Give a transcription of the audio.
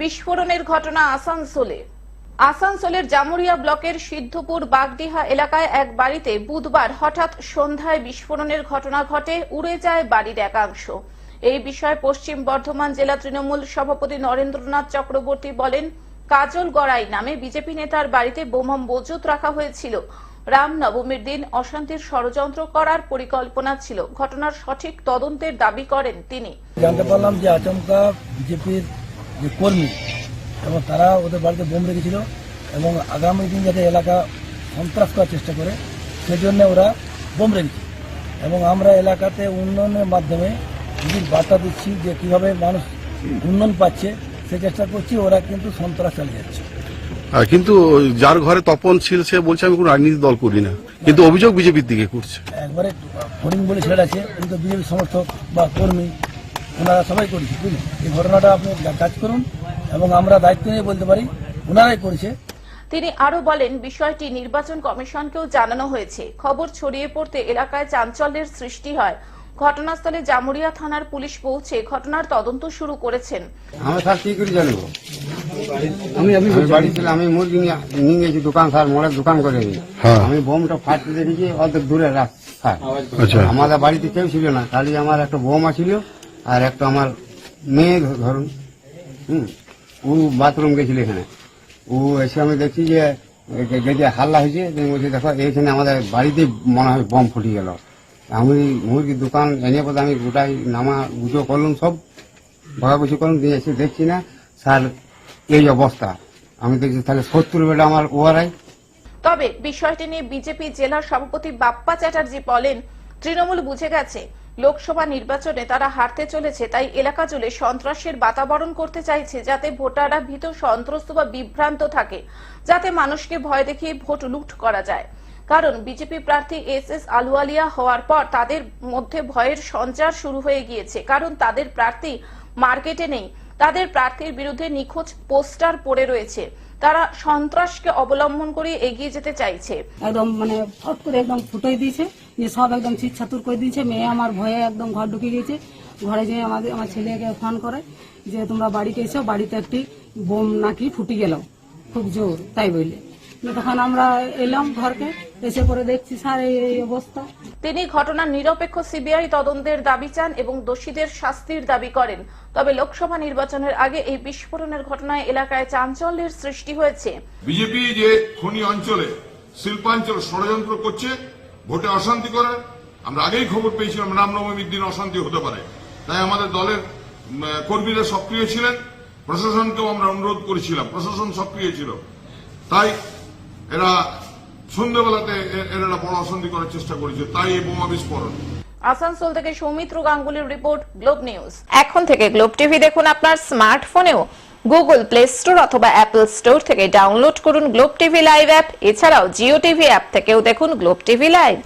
বিস্ফোরণের ঘটনা আসানসোলে। আসানসোলের জামুরিয়া ব্লকের সিদ্ধপুর বাগডিহা এলাকায় এক বাড়িতে বুধবার হঠাৎ সন্ধ্যায় বিস্ফোরণের ঘটনা ঘটে, উড়ে যায় বাড়ির একাংশ। এই বিষয়ে পশ্চিম বর্ধমান জেলা তৃণমূল সভাপতি নরেন্দ্রনাথ চক্রবর্তী বলেন, কাজল গড়াই নামে বিজেপি নেতার বাড়িতে বোমা মজুত রাখা হয়েছিল। রাম নবমীর দিন অশান্তির ষড়যন্ত্র করার পরিকল্পনা ছিল। ঘটনার সঠিক তদন্তের দাবি করেন তিনি। জানতে পারলাম যে আচমকা বিজেপির যে কর্মী এবং তারা ওদের বাড়িতে বোম রেখেছিল এবং আগামী দিন যাতে এলাকা সন্ত্রাস করার চেষ্টা করে সেজন্য ওরা বোম রেখেছে। এবং আমরা এলাকাতে উন্নয়নের মাধ্যমে নিজের বার্তা দিচ্ছি যে কীভাবে মানুষ উন্নয়ন পাচ্ছে সে চেষ্টা করছি ওরা কিন্তু সন্ত্রাস চালিয়ে যাচ্ছে। কিন্তু যার ঘরে তপন ছিল সে বলছে আমি কোনো রাজনীতি দল করি না। কিন্তু অভিযোগ বিজেপির দিকে করছে একবারে হরিণ বলে ছেড়ে আছে কিন্তু বিজেপি সমর্থক বা কর্মী ওনারা সবাই করেছে বুঝলি এই ঘটনাটা আপনি কাজ করুন এবং আমরা দায়িত্ব নিয়ে বলতে পারি ওনারাই করেছে। তিনি আরও বলেন বিষয়টি নির্বাচন কমিশনকেও জানানো হয়েছে। খবর ছড়িয়ে পড়তে এলাকায় চাঞ্চল্যের সৃষ্টি হয়। ঘটনাস্থলে জামুরিয়া থানার পুলিশ পৌঁছে ঘটনার তদন্ত শুরু করেছেন। আমি স্যার কি করে জানব? আমি আমি বাড়ি ছিলাম আমি মুরগি নিয়ে নিয়ে গেছি দোকান স্যার মোড়ের দোকান করে নি। হ্যাঁ। আমি বোমটা ফাটতে দেখেছি অর্ধেক দূরে রাখ আচ্ছা। আমাদের বাড়িতে কেউ ছিল না খালি আমার একটা বৌমা ছিল আর একটা আমার মেয়ে ধরুন হুম, ও বাথরুম গেছিল এখানে। ও এসে আমি দেখছি যে গেজে হাল্লা হয়েছে বলছি, দেখো, এইখানে আমাদের বাড়িতে মনে হয় বম ফুটে গেল। আমি মুরগির দোকান এনে পথে আমি গোটাই নামা গুজো করলাম সব ভাগাগুছি করলাম, দিয়ে এসে দেখছি না, স্যার, এই অবস্থা। আমি দেখছি, তাহলে সত্তর বেলা আমার ওয়ারাই। তবে বিষয়টি নিয়ে বিজেপি জেলা সভাপতি বাপ্পা চ্যাটার্জি বলেন, তৃণমূল বুঝে গেছে। লোকসভা নির্বাচনে তারা হারতে চলেছে, তাই এলাকা জুড়ে সন্ত্রাসের বাতাবরণ করতে চাইছে যাতে ভোটাররা ভীত, সন্ত্রস্ত বা বিভ্রান্ত থাকে, যাতে মানুষকে ভয় দেখিয়ে ভোট লুট করা যায়। কারণ বিজেপি প্রার্থী এস এস আলুয়ালিয়া হওয়ার পর তাদের মধ্যে ভয়ের সঞ্চার শুরু হয়ে গিয়েছে। কারণ তাদের প্রার্থী মার্কেটে নেই, তাদের প্রার্থীর বিরুদ্ধে নিখোঁজ পোস্টার পড়ে রয়েছে। তারা সন্ত্রাসকে অবলম্বন করে এগিয়ে যেতে চাইছে। একদম মানে ফট করে একদম ফুটাই দিয়েছে যে সব একদম ছিটছাতুর করে দিয়েছে। মেয়ে আমার ভয়ে একদম ঘর ঢুকে গিয়েছে। ঘরে যেয়ে আমাদের, আমার ছেলেকে ফোন করে যে তোমরা বাড়িতে এসো, বাড়িতে একটি বোম নাকি ফুটে গেল। খুব জোর, তাই বললে। তখন আমরা এলাম ঘরকে এসে পরে দেখছি স্যার এই অবস্থা। তিনি ঘটনার নিরপেক্ষ সিবিআই তদন্তের দাবি চান এবং দোষীদের শাস্তির দাবি করেন। তবে লোকসভা নির্বাচনের আগে এই বিস্ফোরণের ঘটনায় এলাকায় চাঞ্চল্যের সৃষ্টি হয়েছে। বিজেপি যে খনি অঞ্চলে শিল্পাঞ্চল ষড়যন্ত্র করছে ভোটে অশান্তি করার আমরা আগেই খবর পেয়েছিলাম রামনবমীর দিন অশান্তি হতে পারে। তাই আমাদের দলের কর্মীরা সক্রিয় ছিলেন প্রশাসনকেও আমরা অনুরোধ করেছিলাম প্রশাসন সক্রিয় ছিল। তাই এরা সন্ধ্যেবেলাতে এরা বড় অশান্তি করার চেষ্টা করেছে, তাই এই বোমা বিস্ফোরণ। আসানসোল থেকে সৌমিত্র গাঙ্গুলির রিপোর্ট, গ্লোব নিউজ। এখন থেকে গ্লোব টিভি দেখুন আপনার স্মার্টফোনেও। গুগল প্লে স্টোর অথবা অ্যাপল স্টোর থেকে ডাউনলোড করুন গ্লোব টিভি লাইভ অ্যাপ। এছাড়াও জিও টিভি অ্যাপ থেকেও দেখুন গ্লোব টিভি লাইভ।